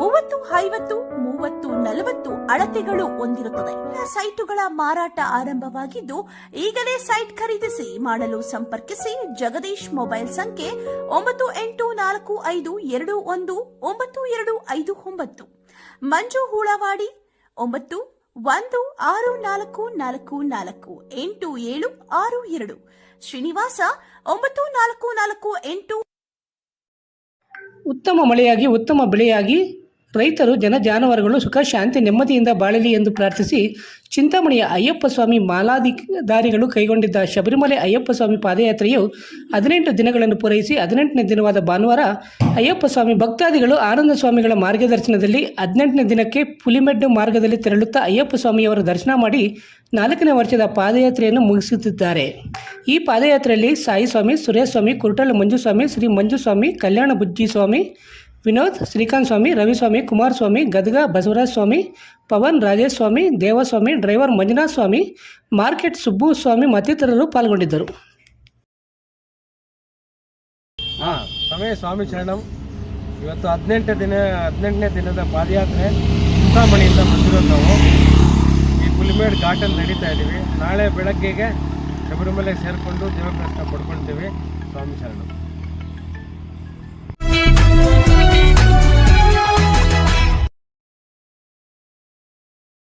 ಮೂವತ್ತು, ಐವತ್ತು, ಮೂವತ್ತು, ನಲವತ್ತು ಅಳತೆಗಳು ಹೊಂದಿರುತ್ತದೆ. ಸೈಟುಗಳ ಮಾರಾಟ ಆರಂಭವಾಗಿದ್ದು, ಈಗಲೇ ಸೈಟ್ ಖರೀದಿಸಿ ಮಾಡಲು ಸಂಪರ್ಕಿಸಿ ಜಗದೀಶ್ ಮೊಬೈಲ್ ಸಂಖ್ಯೆ ಒಂಬತ್ತು ಎಂಟು ನಾಲ್ಕು ಐದು ಎರಡು ಒಂದು ಒಂಬತ್ತು ಎರಡು ಐದು ಒಂಬತ್ತು. ಮಂಜು ಹೂಳವಾಡಿ, ಒಂಬತ್ತು ಒಂದು ಆರು ನಾಲ್ಕು ನಾಲ್ಕು ನಾಲ್ಕು, ಎಂಟು ಏಳು ಆರು ಎರಡು. ಶ್ರೀನಿವಾಸ, ಒಂಬತ್ತು ನಾಲ್ಕು ನಾಲ್ಕು ಎಂಟು. ಉತ್ತಮ ಮಳೆಯಾಗಿ, ಉತ್ತಮ ಬೆಳೆಯಾಗಿ ರೈತರು ಜನ ಜಾನುವಾರುಗಳು ಸುಖ, ಶಾಂತಿ, ನೆಮ್ಮದಿಯಿಂದ ಬಾಳಲಿ ಎಂದು ಪ್ರಾರ್ಥಿಸಿ ಚಿಂತಾಮಣಿಯ ಅಯ್ಯಪ್ಪ ಸ್ವಾಮಿ ಮಾಲಾಧಿಕಾರಿಗಳು ಕೈಗೊಂಡಿದ್ದ ಶಬರಿಮಲೆ ಅಯ್ಯಪ್ಪ ಸ್ವಾಮಿ ಪಾದಯಾತ್ರೆಯು ಹದಿನೆಂಟು ದಿನಗಳನ್ನು ಪೂರೈಸಿ ಹದಿನೆಂಟನೇ ದಿನವಾದ ಭಾನುವಾರ ಅಯ್ಯಪ್ಪ ಸ್ವಾಮಿ ಭಕ್ತಾದಿಗಳು ಆನಂದ ಸ್ವಾಮಿಗಳ ಮಾರ್ಗದರ್ಶನದಲ್ಲಿ ಹದಿನೆಂಟನೇ ದಿನಕ್ಕೆ ಪುಲಿಮೆಡ್ಡು ಮಾರ್ಗದಲ್ಲಿ ತೆರಳುತ್ತಾ ಅಯ್ಯಪ್ಪ ಸ್ವಾಮಿಯವರ ದರ್ಶನ ಮಾಡಿ ನಾಲ್ಕನೇ ವರ್ಷದ ಪಾದಯಾತ್ರೆಯನ್ನು ಮುಗಿಸುತ್ತಿದ್ದಾರೆ. ಈ ಪಾದಯಾತ್ರೆಯಲ್ಲಿ ಸಾಯಿ ಸ್ವಾಮಿ ಸುರೇಶ್ ಸ್ವಾಮಿ ಕುರುಟಲ್ ಮಂಜುಸ್ವಾಮಿ, ಶ್ರೀ ಮಂಜುಸ್ವಾಮಿ, ಕಲ್ಯಾಣ ಬುಜ್ಜಿ ಸ್ವಾಮಿ ವಿನೋದ್ ಶ್ರೀಕಾಂತ್ ಸ್ವಾಮಿ ರವಿಸ್ವಾಮಿ, ಕುಮಾರಸ್ವಾಮಿ, ಗದಗ ಬಸವರಾಜ ಸ್ವಾಮಿ ಪವನ್ ರಾಜೇಶ್ ಸ್ವಾಮಿ ದೇವಸ್ವಾಮಿ, ಡ್ರೈವರ್ ಮಂಜುನಾಥ ಸ್ವಾಮಿ ಮಾರ್ಕೆಟ್ ಸುಬ್ಬು ಸ್ವಾಮಿ ಮತ್ತಿತರರು ಪಾಲ್ಗೊಂಡಿದ್ದರು. ಹಾಂ, ಸಮಯ ಸ್ವಾಮಿ ಶರಣಂ. ಇವತ್ತು ಹದಿನೆಂಟು ದಿನ, ಹದಿನೆಂಟನೇ ದಿನದ ಪಾದಯಾತ್ರೆ ಚಿಂತಾಮಣಿಯಿಂದ ಬಂದಿರೋದು ನಾವು. ಈ ಪುಲಿಮೇಡ್ ಘಾಟಲ್ಲಿ ನಡೀತಾ ಇದ್ದೀವಿ ನಾಳೆ ಬೆಳಗ್ಗೆಗೆ ಶಬರಿಮಲೆ ಸೇರಿಕೊಂಡು ದೇವದರ್ಶನ ಪಡ್ಕೊಳ್ತೀವಿ ಸ್ವಾಮಿ ಶರಣಂ.